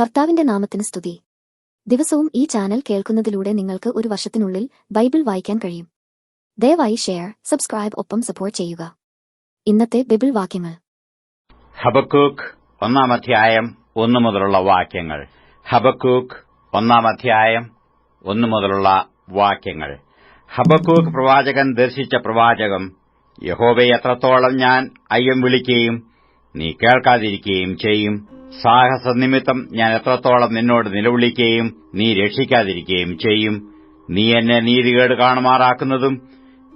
കർത്താവിന്റെ നാമത്തിന് സ്തുതി. ദിവസവും ഈ ചാനൽ കേൾക്കുന്നതിലൂടെ നിങ്ങൾക്ക് ഒരു വർഷത്തിനുള്ളിൽ ബൈബിൾ വായിക്കാൻ കഴിയും. ദയവായി ഷെയർ സബ്സ്ക്രൈബ് ഒപ്പം സപ്പോർട്ട് ചെയ്യുക. ഇന്നത്തെ ബൈബിൾ വാക്യങ്ങൾ. ഹബക്കൂക്ക് ഒന്നാം അധ്യായം ഒന്നു മുതലുള്ള വാക്യങ്ങൾ. ഹബക്കൂക്ക് ഒന്നാം അധ്യായം ഒന്നു മുതലുള്ള വാക്യങ്ങൾ. ഹബക്കൂക്ക് പ്രവാചകൻ ദർശിച്ച പ്രവാചകം യഹോബയെ എത്രത്തോളം ഞാൻ അയ്യം വിളിക്കുകയും നീ കേൾക്കാതിരിക്കുകയും ചെയ്യും. സാഹസനിമിത്തം ഞാൻ എത്രത്തോളം നിന്നോട് നിലവിളിക്കുകയും നീ രക്ഷിക്കാതിരിക്കുകയും ചെയ്യും. നീ എന്നെ നീതികേട് കാണുമാറാക്കുന്നതും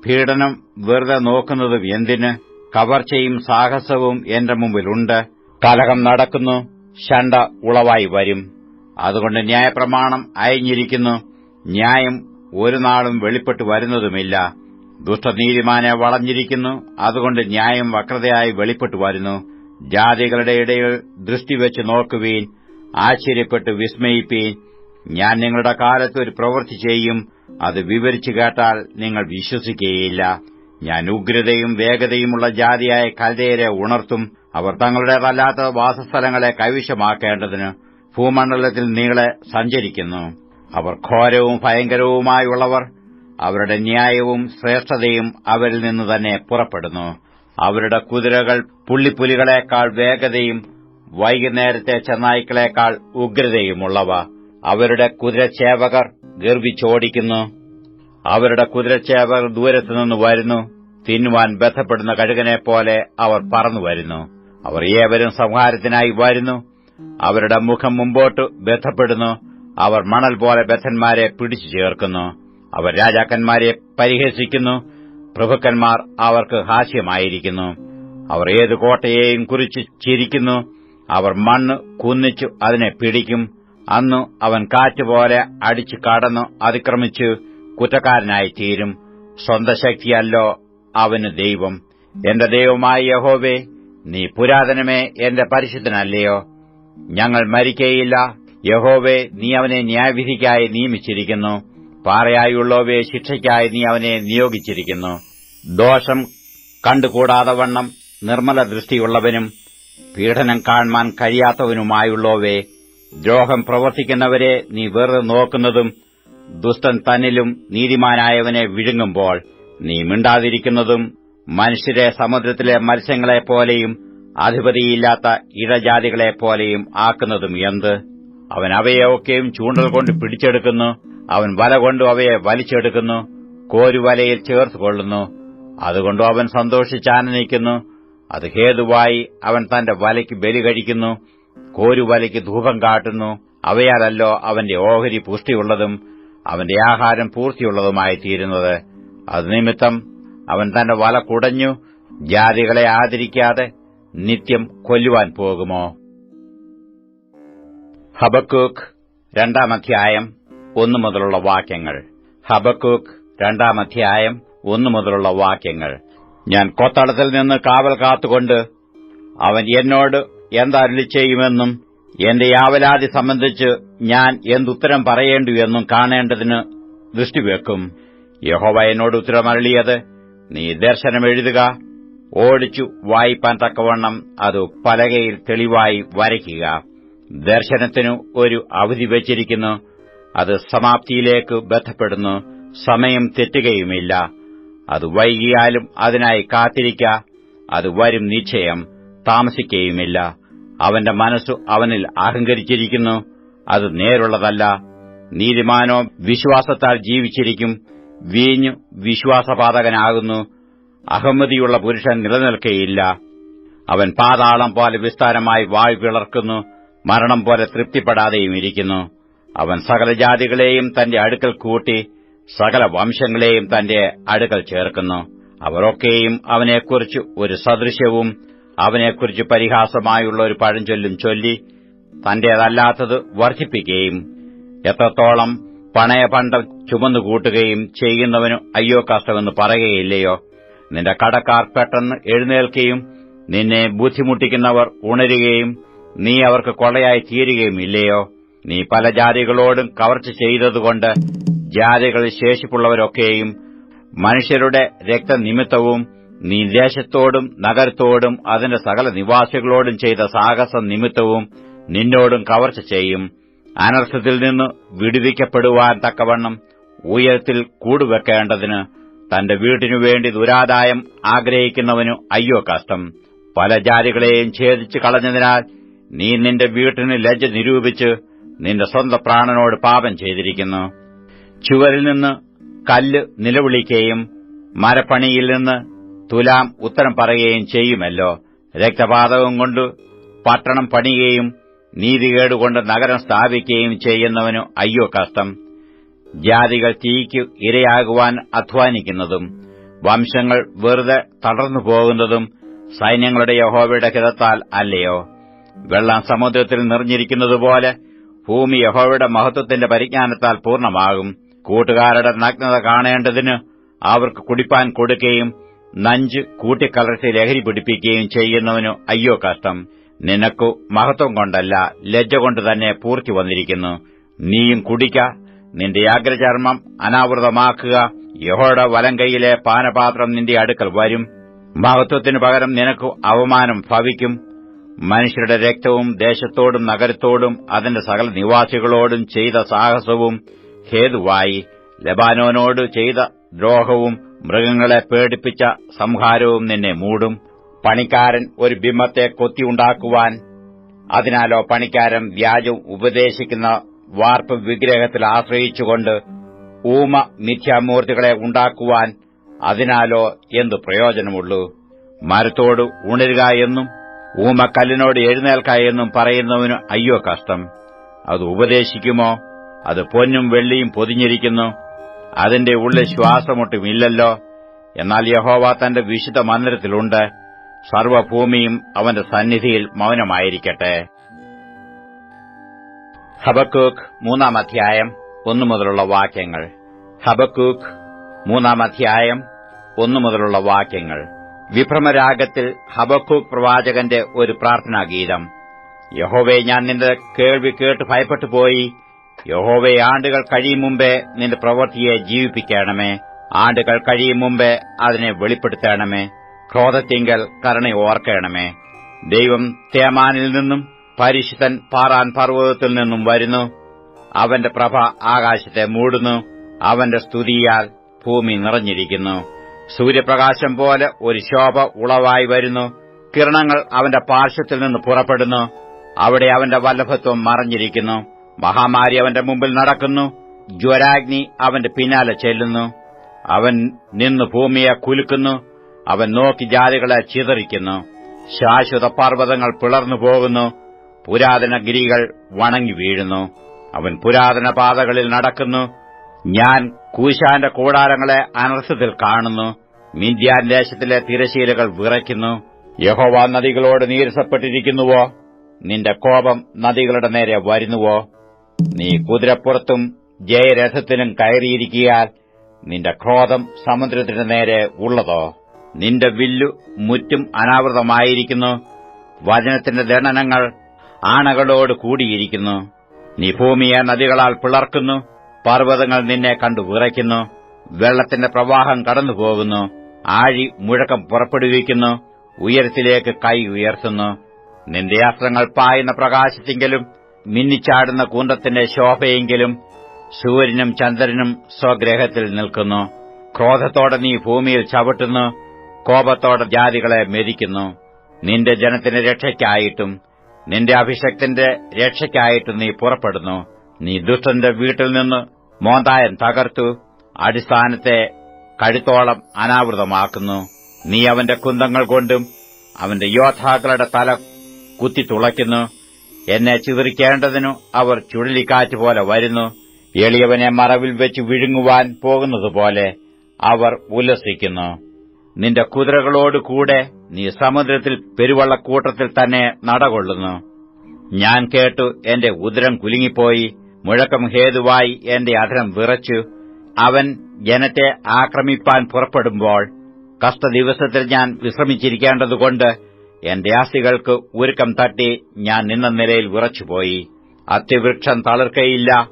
പീഡനം വെറുതെ നോക്കുന്നതും എന്തിന്? കവർച്ചയും സാഹസവും എന്റെ മുമ്പിലുണ്ട്. കലഹം നടക്കുന്നു. ശണ്ട ഉളവായി വരും. അതുകൊണ്ട് ന്യായപ്രമാണം അയഞ്ഞിരിക്കുന്നു. ന്യായം ഒരു നാളും വെളിപ്പെട്ടു വരുന്നതുമില്ല. ദുഷ്ടനീതിമാനെ വളഞ്ഞിരിക്കുന്നു. അതുകൊണ്ട് ന്യായം വക്രതയായി വെളിപ്പെട്ടു വരുന്നു. ജാതികളുടെ ഇടയിൽ ദൃഷ്ടിവെച്ച് നോക്കുവീൻ ആശ്ചര്യപ്പെട്ട് വിസ്മയിപ്പീൻ ഞാൻ നിങ്ങളുടെ കാലത്ത് ഒരു പ്രവൃത്തി ചെയ്യും അത് വിവരിച്ചു കേട്ടാൽ നിങ്ങൾ വിശ്വസിക്കുകയില്ല ഞാൻ ഉഗ്രതയും വേഗതയുമുള്ള ജാതിയായ കൽദയരെ ഉണർത്തും അവർ തങ്ങളുടേതല്ലാത്ത വാസസ്ഥലങ്ങളെ കൈവശമാക്കേണ്ടതിന് ഭൂമണ്ഡലത്തിൽ നീളെ സഞ്ചരിക്കുന്നു. അവർ ഘോരവും ഭയങ്കരവുമായുള്ളവർ അവരുടെ ന്യായവും ശ്രേഷ്ഠതയും അവരിൽ നിന്ന് തന്നെ പുറപ്പെടുന്നു. അവരുടെ കുതിരകൾ പുള്ളിപ്പുലികളെക്കാൾ വേഗതയും വൈകുന്നേരത്തെ ചെന്നായ്ക്കളെക്കാൾ ഉഗ്രതയുമുള്ളവ. അവരുടെ കുതിരച്ചേവകർ ഗർഭിച്ചോടിക്കുന്നു അവരുടെ കുതിരച്ചേവകർ ദൂരത്തുനിന്ന് വരുന്നു. തിന്നുവാൻ ബന്ധപ്പെടുന്ന കഴുകനെപ്പോലെ അവർ പറന്നു വരുന്നു. അവർ ഏവരും സംഹാരത്തിനായി വരുന്നു. അവരുടെ മുഖം മുമ്പോട്ട് ബന്ധപ്പെടുന്നു. അവർ മണൽ പോലെ ബദ്ധന്മാരെ പിടിച്ചു ചേർക്കുന്നു. അവർ രാജാക്കന്മാരെ പരിഹസിക്കുന്നു. പ്രഭുക്കന്മാർ അവർക്ക് ഹാസ്യമായിരിക്കുന്നു. അവർ ഏത് കോട്ടയെയും കുറിച്ച് ചിരിക്കുന്നു. അവർ മണ്ണ് കുന്നിച്ചു അതിനെ പിടിക്കും. അന്നു അവൻ കാറ്റുപോലെ അടിച്ചു കടന്നു അതിക്രമിച്ച് കുറ്റക്കാരനായി തീരും സ്വന്തം ശക്തിയല്ലോ അവന് ദൈവം. എന്റെ ദൈവമായ യഹോവേ നീ പുരാതനമേ എന്റെ പരിശുദ്ധനല്ലയോ? ഞങ്ങൾ മരിക്കേയില്ല. യഹോവേ നീ അവനെ ന്യായവിധിക്കായി നിയമിച്ചിരിക്കുന്നു. പാറയായുള്ളവയെ ശിക്ഷയ്ക്കായി നീ അവനെ നിയോഗിച്ചിരിക്കുന്നു. ദോഷം കണ്ടുകൂടാതെ വണ്ണം നിർമ്മല ദൃഷ്ടിയുള്ളവനും പീഡനം കാണുവാൻ കഴിയാത്തവനുമായുള്ളവേ ദ്രോഹം പ്രവർത്തിക്കുന്നവരെ നീ വെറു നോക്കുന്നതും ദുഷ്ടൻ തന്നിലും നീതിമാനായവനെ വിഴുങ്ങുമ്പോൾ നീ മിണ്ടാതിരിക്കുന്നതും മനുഷ്യരെ സമുദ്രത്തിലെ മത്സ്യങ്ങളെപ്പോലെയും അധിപതിയില്ലാത്ത ഇഴജാതികളെപ്പോലെയും ആക്കുന്നതും എന്ത്? അവൻ അവയെയൊക്കെയും ചൂണ്ടൽ കൊണ്ട് പിടിച്ചെടുക്കുന്നു. അവൻ വല കൊണ്ടു അവയെ വലിച്ചെടുക്കുന്നു കോരുവലയിൽ ചേർത്ത് കൊള്ളുന്നു അതുകൊണ്ട് അവൻ സന്തോഷിച്ചാനനിക്കുന്നു അത് ഹേതുവായി അവൻ തന്റെ വലയ്ക്ക് ബലി കഴിക്കുന്നു കോരുവലയ്ക്ക് ധൂപം കാട്ടുന്നു. അവയാലല്ലോ അവന്റെ ഓഹരി പുഷ്ടിയുള്ളതും അവന്റെ ആഹാരം പൂർത്തിയുള്ളതുമായി തീരുന്നത് അത് നിമിത്തം അവൻ തന്റെ വല കുടഞ്ഞു ജാതികളെ ആദരിക്കാതെ നിത്യം കൊല്ലുവാൻ പോകുമോ? ഹബക്കൂക്ക് രണ്ടാം അധ്യായം ഒന്നു മുതലുള്ള വാക്യങ്ങൾ. ഹബക്കൂക്ക് രണ്ടാം അധ്യായം ഒന്നു മുതലുള്ള വാക്യങ്ങൾ. ഞാൻ കൊത്തളത്തിൽ നിന്ന് കാവൽ കാത്തുകൊണ്ട് അവൻ എന്നോട് എന്തരുളി ചെയ്യുമെന്നും എന്റെ യാവലാതി സംബന്ധിച്ച് ഞാൻ എന്തുത്തരം പറയേണ്ടു എന്നും കാണേണ്ടതിന് ദൃഷ്ടിവെക്കും യഹോവ എന്നോട് ഉത്തരമരളിയത് നീ ദർശനം എഴുതുക. ഓടിച്ചു വായിപ്പാൻ തക്കവണ്ണം അത് പലകയിൽ തെളിവായി വരയ്ക്കുക. ദർശനത്തിനു ഒരു അവധി വച്ചിരിക്കുന്നു. അത് സമാപ്തിയിലേക്ക് ബന്ധപ്പെടുന്നു സമയം തെറ്റുകയുമില്ല. അത് വൈകിയാലും അതിനായി കാത്തിരിക്ക അത് വരും നിശ്ചയം താമസിക്കുകയുമില്ല അവന്റെ മനസ്സു അവനിൽ അഹങ്കരിച്ചിരിക്കുന്നു അത് നേരുള്ളതല്ല. നീതിമാനോ വിശ്വാസത്താൽ ജീവിച്ചിരിക്കും വീഞ്ഞു വിശ്വാസപാതകനാകുന്നു അഹമ്മതിയുള്ള പുരുഷൻ നിലനിൽക്കയില്ല. അവൻ പാതാളം പോലെ വിസ്താരമായി വായു പിളർക്കുന്നു മരണം പോലെ തൃപ്തിപ്പെടാതെയും ഇരിക്കുന്നു അവൻ സകല ജാതികളെയും തന്റെ അടുക്കൽ കൂട്ടി സകല വംശങ്ങളെയും തന്റെ അടുക്കൽ ചേർക്കുന്നു. അവരൊക്കെയും അവനെക്കുറിച്ച് ഒരു സദൃശ്യവും അവനെക്കുറിച്ച് പരിഹാസമായുള്ള ഒരു പഴഞ്ചൊല്ലും ചൊല്ലി തന്റേതല്ലാത്തത് വർദ്ധിപ്പിക്കുകയും എത്രത്തോളം പണയപണ്ടം ചുമന്നുകൂട്ടുകയും ചെയ്യുന്നവനു അയ്യോ കഷ്ടമെന്ന് പറയുകയില്ലയോ? നിന്റെ കടക്കാർ പെട്ടെന്ന് എഴുന്നേൽക്കുകയും നിന്നെ ബുദ്ധിമുട്ടിക്കുന്നവർ ഉണരുകയും നീ അവർക്ക് കൊള്ളയായി തീരുകയും ഇല്ലയോ നീ പല ജാതികളോടും കവർച്ച ചെയ്തതുകൊണ്ട് ജാതികളിൽ ശേഷിപ്പുള്ളവരൊക്കെയും മനുഷ്യരുടെ രക്തനിമിത്തവും നീ ദേശത്തോടും നഗരത്തോടും അതിന്റെ സകല നിവാസികളോടും ചെയ്ത സാഹസ നിമിത്തവും നിന്നോടും കവർച്ച ചെയ്യും. അനർത്ഥത്തിൽ നിന്ന് വിടുവിക്കപ്പെടുവാൻ തക്കവണ്ണം ഉയരത്തിൽ കൂടുവെക്കേണ്ടതിന് തന്റെ വീട്ടിനു വേണ്ടി ദുരാദായം ആഗ്രഹിക്കുന്നവനു അയ്യോ കഷ്ടം. പല ജാതികളെയും ഛേദിച്ചു കളഞ്ഞതിനാൽ നീ നിന്റെ വീട്ടിന് ലജ്ജ നിരൂപിച്ച് നിന്റെ സ്വന്തം പ്രാണനോട് പാപം ചെയ്തിരിക്കുന്നു. ചുവരിൽ നിന്ന് കല്ല് നിലവിളിക്കുകയും മരപ്പണിയിൽ നിന്ന് തുലാം ഉത്തരം പറയുകയും ചെയ്യുമല്ലോ. രക്തപാതകം കൊണ്ട് പട്ടണം പണിയുകയും നീതികേടുകൊണ്ട് നഗരം സ്ഥാപിക്കുകയും ചെയ്യുന്നവനു അയ്യോ കഷ്ടം. ജാതികൾ തീയ്ക്ക് ഇരയാകുവാൻ അധ്വാനിക്കുന്നതും വംശങ്ങൾ വെറുതെ തളർന്നു പോകുന്നതും സൈന്യങ്ങളുടെ യഹോവയുടെ ഹിതത്താൽ അല്ലയോ. വെള്ളം സമുദ്രത്തിൽ നിറഞ്ഞിരിക്കുന്നതുപോലെ ഭൂമി യഹോവയുടെ മഹത്വത്തിന്റെ പരിജ്ഞാനത്താൽ പൂർണമാകും. കൂട്ടുകാരുടെ നഗ്നത കാണേണ്ടതിന് അവർക്ക് കുടിപ്പാൻ കൊടുക്കുകയും നഞ്ച് കൂട്ടിക്കലർത്തി ലഹരി പിടിപ്പിക്കുകയും ചെയ്യുന്നവനു അയ്യോ കഷ്ടം. നിനക്കു മഹത്വം കൊണ്ടല്ല ലജ്ജ കൊണ്ട് തന്നെ പൂർത്തി വന്നിരിക്കുന്നു. നീയും കുടിക്ക നിന്റെ യാഗ്രചർമ്മം അനാവൃതമാക്കുക യഹോയുടെ വലങ്കൈയിലെ പാനപാത്രം നിന്റെ അടുക്കൽ വരും. മഹത്വത്തിനു പകരം നിനക്കു അവമാനം ഭവിക്കും. മനുഷ്യരുടെ രക്തവും ദേശത്തോടും നഗരത്തോടും അതിന്റെ സകല നിവാസികളോടും ചെയ്ത സാഹസവും ഹേതുവായി ലബാനോനോട് ചെയ്ത ദ്രോഹവും മൃഗങ്ങളെ പേടിപ്പിച്ച സംഹാരവും നിന്നെ മൂടും. പണിക്കാരൻ ഒരു ബിംബത്തെ കൊത്തിയുണ്ടാക്കുവാൻ അതിനാലോ പണിക്കാരൻ വ്യാജം ഉപദേശിക്കുന്ന വാർപ്പ് വിഗ്രഹത്തിൽ ആശ്രയിച്ചുകൊണ്ട് ഊമ മിഥ്യാമൂർത്തികളെ ഉണ്ടാക്കുവാൻ അതിനാലോ എന്തു പ്രയോജനമുള്ളൂ? മരത്തോട് ഉണരുക എന്നും ഊമക്കല്ലിനോട് എഴുന്നേൽക്കായെന്നും പറയുന്നവന് അയ്യോ കഷ്ടം. അത് ഉപദേശിക്കുമോ? അത് പൊന്നും വെള്ളിയും പൊതിഞ്ഞിരിക്കുന്നു. അതിന്റെ ഉള്ളിൽ ശ്വാസമൊട്ടുമില്ലല്ലോ. എന്നാൽ യഹോവ തന്റെ വിശുദ്ധ മന്ദിരത്തിലുണ്ട്. സർവഭൂമിയും അവന്റെ സന്നിധിയിൽ മൗനമായിരിക്കട്ടെ. ഹബക്കൂക്ക് മൂന്നാം അധ്യായം ഒന്നു മുതലുള്ള വാക്യങ്ങൾ. ഹബക്കൂക്ക് മൂന്നാം അധ്യായം ഒന്നു മുതലുള്ള വാക്യങ്ങൾ. വിഭ്രമരാഗത്തിൽ ഹബക്കൂക്ക് പ്രവാചകന്റെ ഒരു പ്രാർത്ഥനാഗീതം യഹോവെ ഞാൻ നിന്റെ കേൾവി കേട്ട് ഭയപ്പെട്ടു പോയി. യഹോവെ ആണ്ടുകൾ കഴിയും മുമ്പേ നിന്റെ പ്രവൃത്തിയെ ജീവിപ്പിക്കണമേ. ആണ്ടുകൾ കഴിയും മുമ്പേ അതിനെ വെളിപ്പെടുത്തണമേ. ക്രോധത്തിങ്കൽ കരുണ ഓർക്കണമേ. ദൈവം തേമാനിൽ നിന്നും പരിശുദ്ധൻ പാറാൻ പർവതത്തിൽ നിന്നും വരുന്നു. അവന്റെ പ്രഭ ആകാശത്തെ മൂടുന്നു. അവന്റെ സ്തുതിയാൽ ഭൂമി നിറഞ്ഞിരിക്കുന്നു. സൂര്യപ്രകാശം പോലെ ഒരു ശോഭ ഉളവായി വരുന്നു. കിരണങ്ങൾ അവന്റെ പാർശ്വത്തിൽ നിന്ന് പുറപ്പെടുന്നു. അവിടെ അവന്റെ വല്ലഭത്വം മറഞ്ഞിരിക്കുന്നു. മഹാമാരി അവന്റെ മുമ്പിൽ നടക്കുന്നു. ജ്വരാഗ്നി അവന്റെ പിന്നാലെ ചെല്ലുന്നു. അവൻ നിന്ന് ഭൂമിയെ കുലുക്കുന്നു. അവൻ നോക്കി ജാതികളെ ചിതറിക്കുന്നു. ശാശ്വത പർവതങ്ങൾ പിളർന്നു പോകുന്നു. പുരാതന ഗിരികൾ വണങ്ങി വീഴുന്നു. അവൻ പുരാതന പാതകളിൽ നടക്കുന്നു. ഞാൻ കൂശാന്റെ കൂടാരങ്ങളെ അനർത്ഥത്തിൽ കാണുന്നു. മിന്ത്യാൻ ദേശത്തിലെ തിരശീലകൾ വിറയ്ക്കുന്നു. യഹോവ നദികളോട് നീരസപ്പെട്ടിരിക്കുന്നുവോ? നിന്റെ കോപം നദികളുടെ നേരെ വരുന്നുവോ? നീ കുതിരപ്പുറത്തും ജയരഥത്തിലും കയറിയിരിക്കിയാൽ നിന്റെ ക്രോധം സമുദ്രത്തിന്റെ നേരെ ഉള്ളതോ? നിന്റെ വില്ലു മുറ്റും അനാവൃതമായിരിക്കുന്നു. വചനത്തിന്റെ ദണ്ഡനങ്ങൾ ആണകളോട് കൂടിയിരിക്കുന്നു. നീ ഭൂമിയെ നദികളാൽ പിളർക്കുന്നു. പർവതങ്ങൾ നിന്നെ കണ്ടു വിറയ്ക്കുന്നു വെള്ളത്തിന്റെ പ്രവാഹം കടന്നുപോകുന്നു ആഴി മുഴക്കം പുറപ്പെടുവിക്കുന്നു ഉയരത്തിലേക്ക് കൈ ഉയർത്തുന്നു. നിന്റെ അസ്ത്രങ്ങൾ പായുന്ന പ്രകാശത്തെങ്കിലും മിന്നിച്ചാടുന്ന കൂന്തത്തിന്റെ ശോഭയെങ്കിലും സൂര്യനും ചന്ദ്രനും സ്വഗ്രഹത്തിൽ നിൽക്കുന്നു. ക്രോധത്തോടെ നീ ഭൂമിയിൽ ചവിട്ടുന്നു കോപത്തോടെ ജാതികളെ മെതിക്കുന്നു. നിന്റെ ജനത്തിന് രക്ഷയ്ക്കായിട്ടും നിന്റെ അഭിഷക്തന്റെ രക്ഷയ്ക്കായിട്ടും നീ പുറപ്പെടുന്നു. നീ ദുഷ്ടന്റെ വീട്ടിൽ നിന്ന് മോന്തായൻ തകർത്തു അടിസ്ഥാനത്തെ കഴുത്തോളം അനാവൃതമാക്കുന്നു. നീ അവന്റെ കുന്തങ്ങൾ കൊണ്ടും അവന്റെ യോദ്ധാക്കളുടെ തല കുത്തിത്തുളയ്ക്കുന്നു എന്നെ ചിതറിക്കേണ്ടതിനു അവർ ചുഴലിക്കാറ്റ് പോലെ വരുന്നു. എളിയവനെ മറവിൽ വെച്ച് വിഴുങ്ങുവാൻ പോകുന്നതുപോലെ അവർ ഉല്ലസിക്കുന്നു. നിന്റെ കുതിരകളോട് കൂടെ നീ സമുദ്രത്തിൽ പെരുവള്ളക്കൂട്ടത്തിൽ തന്നെ നടകൊള്ളുന്നു. ഞാൻ കേട്ടു എന്റെ ഉദരം കുലുങ്ങിപ്പോയി. മുഴക്കം ഹേതുവായി എന്റെ അധരം വിറച്ചു. അവൻ ജനത്തെ ആക്രമിപ്പാൻ പുറപ്പെടുമ്പോൾ കഷ്ടദിവസത്തിൽ ഞാൻ വിശ്രമിച്ചിരിക്കേണ്ടതുകൊണ്ട് എന്റെ ആസ്തികൾക്ക് ഒരുക്കം തട്ടി ഞാൻ നിന്ന നിലയിൽ വിറച്ചുപോയി. അത്യവൃക്ഷം തളിർക്കയില്ല.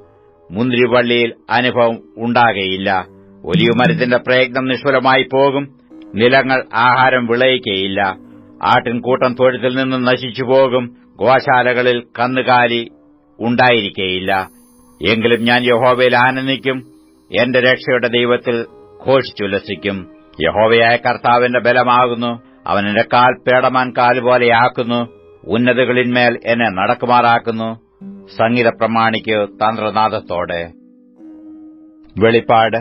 മുന്തിരിവള്ളിയിൽ അനുഭവം ഉണ്ടാകയില്ല. ഒലിയുമരത്തിന്റെ പ്രയത്നം നിഷ്ഫലമായി പോകും. നിലങ്ങൾ ആഹാരം വിളയിക്കയില്ല. ആട്ടിൻകൂട്ടം തൊഴുത്തിൽ നിന്ന് നശിച്ചുപോകും. ഗോശാലകളിൽ കന്നുകാലി ഉണ്ടായിരിക്കേയില്ല. എങ്കിലും ഞാൻ യഹോവയിൽ ആനന്ദിക്കും എന്റെ രക്ഷയുടെ ദൈവത്തിൽ ഘോഷിച്ചുല്ലസിക്കും. യഹോവയായ കർത്താവിന്റെ ബലമാകുന്നു അവൻ എന്റെ കാൽ പേടമാൻ കാൽ പോലെയാക്കുന്നു ഉന്നതകളിന്മേൽ എന്നെ നടക്കുമാറാക്കുന്നു. സംഗീത പ്രമാണിക്ക് തന്ത്രനാഥത്തോടെ വെളിപ്പാട്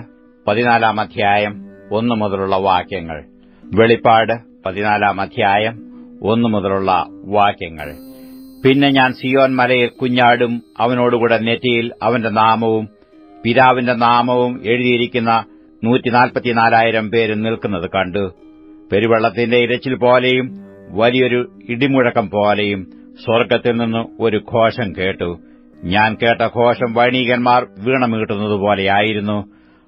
പതിനാലാം അധ്യായം ഒന്നു മുതലുള്ള വാക്യങ്ങൾ. വെളിപ്പാട് പതിനാലാം അധ്യായം ഒന്നു മുതലുള്ള വാക്യങ്ങൾ. പിന്നെ ഞാൻ സിയോൻ മലയിൽ കുഞ്ഞാടും അവനോടുകൂടെ നെറ്റിയിൽ അവന്റെ നാമവും പിതാവിന്റെ നാമവും എഴുതിയിരിക്കുന്ന നൂറ്റിനാൽപ്പത്തിനാലായിരം പേരും നിൽക്കുന്നത് കണ്ടു. പെരുവെള്ളത്തിന്റെ ഇരച്ചിൽ പോലെയും വലിയൊരു ഇടിമുഴക്കം പോലെയും സ്വർഗത്തിൽ നിന്ന് ഒരു ഘോഷം കേട്ടു. ഞാൻ കേട്ട ഘോഷം വൈണികന്മാർ വീണമീട്ടുന്നതുപോലെയായിരുന്നു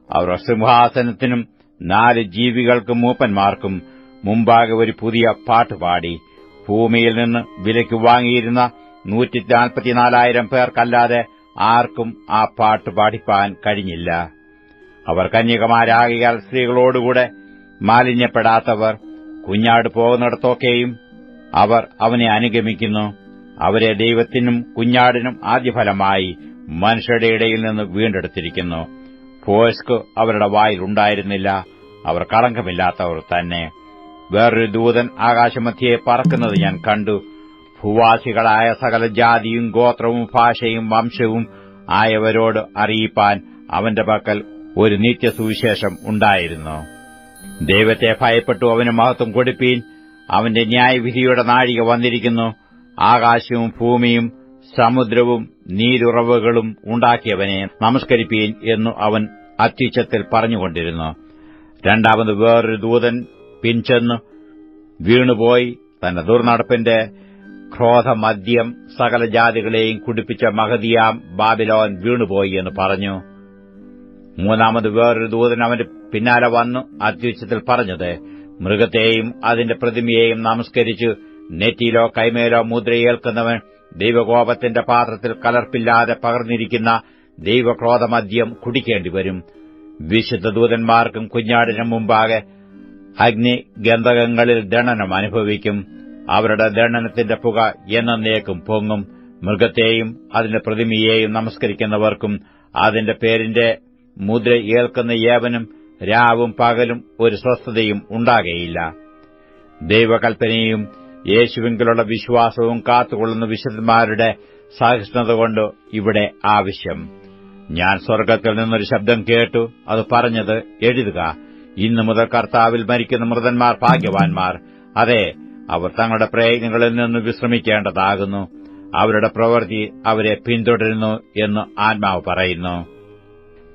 അവർ സിംഹാസനത്തിനും നാല് ജീവികൾക്കും മൂപ്പന്മാർക്കും മുമ്പാകെ ഒരു പുതിയ പാട്ടുപാടി ഭൂമിയിൽ നിന്ന് വിലയ്ക്ക് വാങ്ങിയിരുന്ന നൂറ്റി നാൽപ്പത്തിനാലായിരം പേർക്കല്ലാതെ ആർക്കും ആ പാട്ട് പാടിപ്പാൻ കഴിഞ്ഞില്ല. അവർ കന്യകമാരാകിയാൽ സ്ത്രീകളോടുകൂടെ മാലിന്യപ്പെടാത്തവർ കുഞ്ഞാട് പോകുന്നിടത്തൊക്കെയും അവർ അവനെ അനുഗമിക്കുന്നു. അവരെ ദൈവത്തിനും കുഞ്ഞാടിനും ആദ്യഫലമായി മനുഷ്യരുടെ ഇടയിൽ നിന്ന് വീണ്ടെടുത്തിരിക്കുന്നു. ഫോസ്ക് അവരുടെ വായിലുണ്ടായിരുന്നില്ല അവർ കളങ്കമില്ലാത്തവർ തന്നെ. വേറൊരു ദൂതൻ ആകാശമധ്യയെ പറക്കുന്നത് ഞാൻ കണ്ടു. ഭൂവാസികളായ സകല ജാതിയും ഗോത്രവും ഭാഷയും വംശവും ആയവരോട് അറിയിപ്പാൻ അവന്റെ പക്കൽ ഒരു നിത്യസുവിശേഷം ഉണ്ടായിരുന്നു. ദൈവത്തെ ഭയപ്പെട്ടു അവന് മഹത്വം കൊടുപ്പീൻ. അവന്റെ ന്യായവിധിയുടെ നാഴിക വന്നിരിക്കുന്നു. ആകാശവും ഭൂമിയും സമുദ്രവും നീരുറവുകളും ഉണ്ടാക്കിയവനെ നമസ്കരിപ്പീൻ എന്നു അവൻ അത്യുച്ചത്തിൽ പറഞ്ഞുകൊണ്ടിരുന്നു. രണ്ടാമത് വേറൊരു ദൂതൻ പിൻചെന്നു. വീണുപോയി തന്റെ ദുർനടപ്പിന്റെ ക്രോധമദ്യം സകല ജാതികളെയും കുടിപ്പിച്ച മഹതിയാം ബാബിലോൻ വീണുപോയി എന്ന് പറഞ്ഞു. മൂന്നാമത് വേറൊരു ദൂതൻ അവന്റെ പിന്നാലെ വന്നു അത്യുച്ചത്തിൽ പറഞ്ഞത് മൃഗത്തെയും അതിന്റെ പ്രതിമയെയും നമസ്കരിച്ചു നെറ്റിയിലോ കൈമേലോ മുദ്രയേൽക്കുന്നവൻ ദൈവകോപത്തിന്റെ പാത്രത്തിൽ കലർപ്പില്ലാതെ പകർന്നിരിക്കുന്ന ദൈവക്രോധമദ്യം കുടിക്കേണ്ടിവരും. വിശുദ്ധ ദൂതന്മാർക്കും കുഞ്ഞാടിനും മുമ്പാകെ അഗ്നി ഗന്ധകങ്ങളിൽ ദണനം അനുഭവിക്കും. അവരുടെ ദണ്ഡനത്തിന്റെ പുക എന്നേക്കും പൊങ്ങും. മൃഗത്തെയും അതിന്റെ പ്രതിമയെയും നമസ്കരിക്കുന്നവർക്കും അതിന്റെ പേരിന്റെ മുദ്ര ഏൽക്കുന്ന ഏവനും രാവും പകലും ഒരു സ്വസ്ഥതയും ഉണ്ടാകയില്ല. ദൈവകൽപ്പനയും യേശുവിങ്കിലുള്ള വിശ്വാസവും കാത്തുകൊള്ളുന്ന വിശുദ്ധന്മാരുടെ സഹിഷ്ണുത കൊണ്ട് ഇവിടെ ആവശ്യം. ഞാൻ സ്വർഗത്തിൽ നിന്നൊരു ശബ്ദം കേട്ടു അത് പറഞ്ഞത് എഴുതുക. ഇന്നു മുതൽ കർത്താവിൽ മരിക്കുന്ന മൃതന്മാർ ഭാഗ്യവാൻമാർ അതെ അവർ തങ്ങളുടെ പ്രയത്നങ്ങളിൽ നിന്ന് വിശ്രമിക്കേണ്ടതാകുന്നു. അവരുടെ പ്രവൃത്തി അവരെ പിന്തുടരുന്നു എന്ന് ആത്മാവ് പറയുന്നു.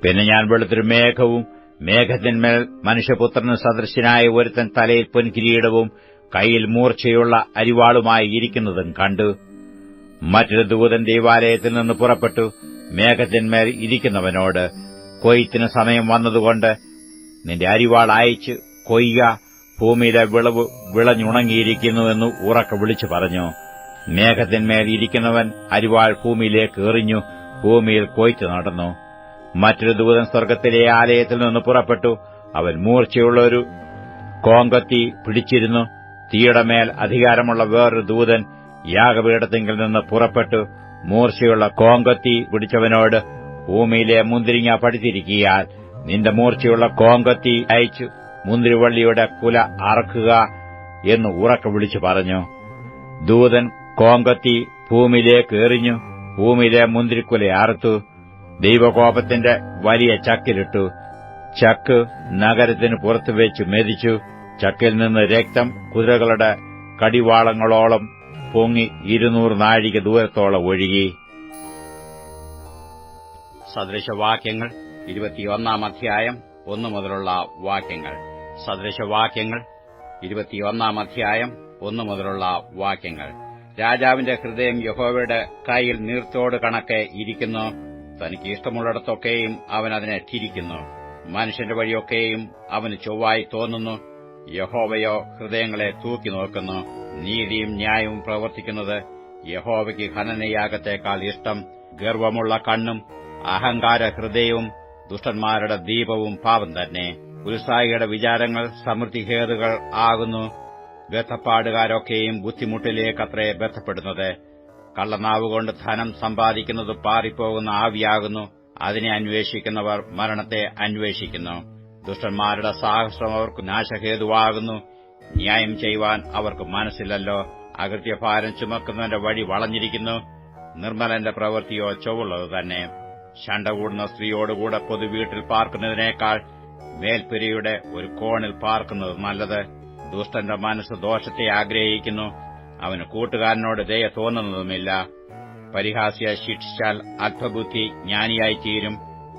പിന്നെ ഞാൻ വെളുത്തൊരു മേഘവും മേഘത്തിന്മേൽ മനുഷ്യപുത്രന് സദൃശനായ ഒരുത്തൻ തലയിൽ പൊൻകിരീടവും കൈയിൽ മൂർച്ചയുള്ള അരിവാളുമായി ഇരിക്കുന്നതും കണ്ടു. മറ്റൊരു ദൂതൻ ദേവാലയത്തിൽ നിന്ന് പുറപ്പെട്ടു മേഘത്തിന്മേൽ ഇരിക്കുന്നവനോട് കൊയ്ത്തിന് സമയം വന്നതുകൊണ്ട് നിന്റെ അരിവാൾ അയച്ച് കൊയ്യുക ഭൂമിയിലെ വിളവ് വിളഞ്ഞുണങ്ങിയിരിക്കുന്നുവെന്ന് ഉറക്കെ വിളിച്ചു പറഞ്ഞു. മേഘത്തിന്മേൽ ഇരിക്കുന്നവൻ അരിവാൾ ഭൂമിയിലേക്ക് എറിഞ്ഞു ഭൂമിയിൽ കൊയ്ത്തു നടന്നു. മറ്റൊരു ദൂതൻ സ്വർഗത്തിലെ ആലയത്തിൽ നിന്ന് പുറപ്പെട്ടു. അവൻ മൂർച്ചയുള്ള ഒരു കോങ്കത്തി പിടിച്ചിരുന്നു. തീയുടെ മേൽ അധികാരമുള്ള വേറൊരു ദൂതൻ യാഗപീഠത്തിങ്കിൽ നിന്ന് പുറപ്പെട്ടു. മൂർച്ചയുള്ള കോങ്കത്തി പിടിച്ചവനോട് ഭൂമിയിലെ മുന്തിരിങ്ങ പടുത്തിരിക്കിയാൽ നിന്റെ മൂർച്ചയുള്ള കോങ്കത്തി അയച്ചു. മുന്തിരിവള്ളിയുടെ കുല അറക്കുക എന്ന് ഉറക്കെ വിളിച്ചു പറഞ്ഞു. ദൂതൻ കോങ്കത്തി ഭൂമിയിലേക്ക് എറിഞ്ഞു ഭൂമിയിലെ മുന്തിരിക്കുല അറുത്തു. ദൈവകോപത്തിന്റെ വലിയ ചക്കിലിട്ടു. ചക്ക് നഗരത്തിന് പുറത്തുവെച്ച് മെതിച്ചു. ചക്കിൽ നിന്ന് രക്തം കുതിരകളുടെ കടിവാളങ്ങളോളം പൊങ്ങി ഇരുന്നൂറ് നാഴിക ദൂരത്തോളം ഒഴുകി. സദൃശവാക്യങ്ങൾ ഇരുപത്തിയൊന്നാം അധ്യായം ഒന്നു മുതലുള്ള വാക്യങ്ങൾ. സദൃശവാക്യങ്ങൾ. ഇരുപത്തിയൊന്നാം അധ്യായം ഒന്നു മുതലുള്ള വാക്യങ്ങൾ. രാജാവിന്റെ ഹൃദയം യഹോവയുടെ കയ്യിൽ നീർത്തോട് കണക്കെ ഇരിക്കുന്നു. തനിക്ക് ഇഷ്ടമുള്ളിടത്തൊക്കെയും അവൻ അതിനെ ഠിരിക്കുന്നു മനുഷ്യന്റെ വഴിയൊക്കെയും അവന് ചൊവ്വായി തോന്നുന്നു. യഹോവയോ ഹൃദയങ്ങളെ തൂക്കി നോക്കുന്നു. നീതിയും ന്യായവും പ്രവർത്തിക്കുന്നത് യഹോവയ്ക്ക് ഹനനയാഗത്തേക്കാൾ ഇഷ്ടം. ഗർവമുള്ള കണ്ണും അഹങ്കാര ഹൃദയവും ദുഷ്ടന്മാരുടെ ദീപവും പാപം തന്നെ. ഉത്സാഹിയുടെ വിചാരങ്ങൾ സമൃദ്ധിഹേതുകൾ ആകുന്നു. ബന്ധപ്പാടുകാരൊക്കെയും ബുദ്ധിമുട്ടിലേക്കത്രേ ബന്ധപ്പെടുന്നത്. കള്ളനാവുകൊണ്ട് ധനം സമ്പാദിക്കുന്നത് പാറിപ്പോകുന്ന ആവിയാകുന്നു. അതിനെ അന്വേഷിക്കുന്നവർ മരണത്തെ അന്വേഷിക്കുന്നു. ദുഷ്ടന്മാരുടെ സാഹസം അവർക്ക് നാശഹേതുവാകുന്നു. ന്യായം ചെയ്യുവാൻ അവർക്ക് മനസ്സില്ലല്ലോ. അകൃത്യഭാരം ചുമക്കുന്നവന്റെ വഴി വളഞ്ഞിരിക്കുന്നു. നിർമ്മലന്റെ പ്രവൃത്തിയോ ചൊവ്വുള്ളത് തന്നെ. ശണ്ട കൂടുന്ന സ്ത്രീയോടുകൂടെ പൊതുവീട്ടിൽ പാർക്കുന്നതിനേക്കാൾ മേൽപ്പിരിയുടെ ഒരു കോണിൽ പാർക്കുന്നത് നല്ലത്. ദുഷ്ടന്റെ മനസ്സ് ദോഷത്തെ ആഗ്രഹിക്കുന്നു. അവന് കൂട്ടുകാരനോട് ദയ തോന്നുന്നതുമില്ല. പരിഹാസിയെ ശിക്ഷിച്ചാൽ ജ്ഞാനിയായി തീരും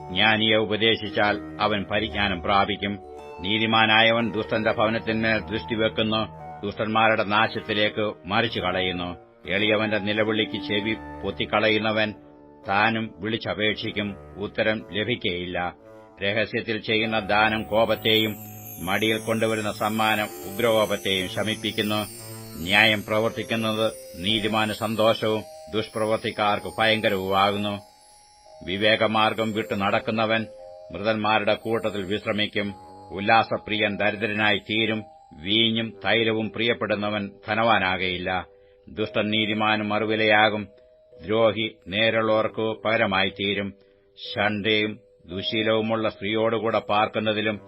ജ്ഞാനിയെ ഉപദേശിച്ചാൽ അവൻ പരിജ്ഞാനം പ്രാപിക്കും. നീതിമാനായവൻ ദുഷ്ടന്റെ ഭവനത്തിന്മേൽ ദൃഷ്ടിവെക്കുന്നു ദുഷ്ടന്മാരുടെ നാശത്തിലേക്ക് മറിച്ചു കളയുന്നു എളിയവന്റെ നിലവിളിക്ക് ചെവി പൊത്തിക്കളയുന്നവൻ താനും വിളിച്ചപേക്ഷിക്കും ഉത്തരം ലഭിക്കുകയില്ല രഹസ്യത്തിൽ ചെയ്യുന്ന ദാനം കോപത്തെയും മടിയിൽ കൊണ്ടുവരുന്ന സമ്മാനം ഉഗ്രകോപത്തെയും ശമിപ്പിക്കുന്നു. ന്യായം പ്രവർത്തിക്കുന്നത് നീതിമാന് സന്തോഷവും ദുഷ്പ്രവർത്തിക്കാർക്ക് ഭയങ്കരവുമാകുന്നു. വിവേകമാർഗം വിട്ടു നടക്കുന്നവൻ മൃതന്മാരുടെ കൂട്ടത്തിൽ വിശ്രമിക്കും. ഉല്ലാസപ്രിയൻ ദരിദ്രനായി തീരും. വീഞ്ഞും തൈലവും പ്രിയപ്പെടുന്നവൻ ധനവാനാകയില്ല. ദുഷ്ടൻ നീതിമാനും മറുവിലയാകും. ദ്രോഹി നേരുള്ളവർക്ക് പകരമായി തീരും. ശണ്ടയും ദുശീലവുമുള്ള സ്ത്രീയോടുകൂടെ പാർക്കുന്നതിലും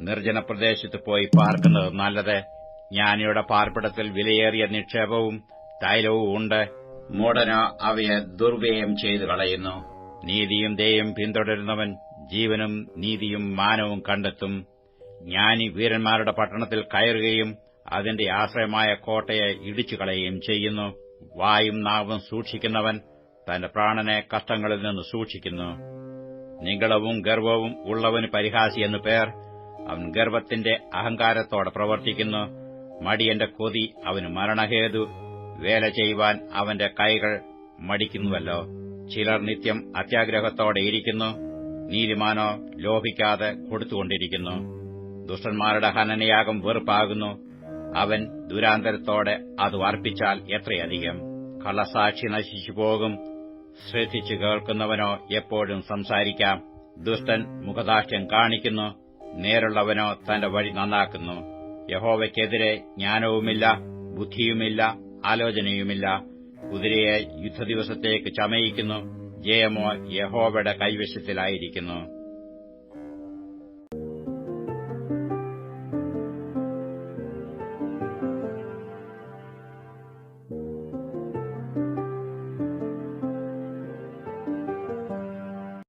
നിർജന പ്രദേശത്ത് പോയി പാർക്കുന്നത് നല്ലത്. ജ്ഞാനിയുടെ പാർപ്പിടത്തിൽ വിലയേറിയ നിക്ഷേപവും തൈലവും ഉണ്ട്. മൂടനോ അവയെ ദുർവ്യയം ചെയ്തു കളയുന്നു. നീതിയും ദയും പിന്തുടരുന്നവൻ ജീവനും നീതിയും മാനവും കണ്ടെത്തും. ജ്ഞാനി വീരന്മാരുടെ പട്ടണത്തിൽ കയറുകയും അതിന്റെ ആശ്രയമായ കോട്ടയെ ഇടിച്ചു കളയുകയും ചെയ്യുന്നു. വായും നാവും സൂക്ഷിക്കുന്നവൻ തന്റെ പ്രാണനെ കഷ്ടങ്ങളിൽ നിന്ന് സൂക്ഷിക്കുന്നു. നിങ്ങളവും ഗർവവും ഉള്ളവന് പരിഹാസി എന്നു പേർ അവൻ ഗർവത്തിന്റെ അഹങ്കാരത്തോടെ പ്രവർത്തിക്കുന്നു. മടിയന്റെ കൊതി അവന് മരണഹേതു. വേല ചെയ്യുവാൻ അവന്റെ കൈകൾ മടിക്കുന്നുവല്ലോ. ചിലർ നിത്യം അത്യാഗ്രഹത്തോടെ ഇരിക്കുന്നു. നീതിമാനോ ലോഭിക്കാതെ കൊടുത്തുകൊണ്ടിരിക്കുന്നു. ദുഷ്ടന്മാരുടെ ഹനനയാഗം വെറുപ്പാകുന്നു. അവൻ ദുരാന്തരത്തോടെ അത് അർപ്പിച്ചാൽ എത്രയധികം? കള്ളസാക്ഷി നശിച്ചു പോകും. ശ്രദ്ധിച്ചു കേൾക്കുന്നവനോ എപ്പോഴും സംസാരിക്കാം. ദുഷ്ടൻ മുഖദാഷ്ട്യം കാണിക്കുന്നു. നേരുള്ളവനോ തന്റെ വഴി നന്നാക്കുന്നു. യഹോവയ്ക്കെതിരെ ജ്ഞാനവുമില്ല ബുദ്ധിയുമില്ല ആലോചനയുമില്ല. കുതിരയെ യുദ്ധദിവസത്തേക്ക് ചമയിക്കുന്നു. ജയമോ യഹോവയുടെ കൈവശത്തിലായിരിക്കുന്നു.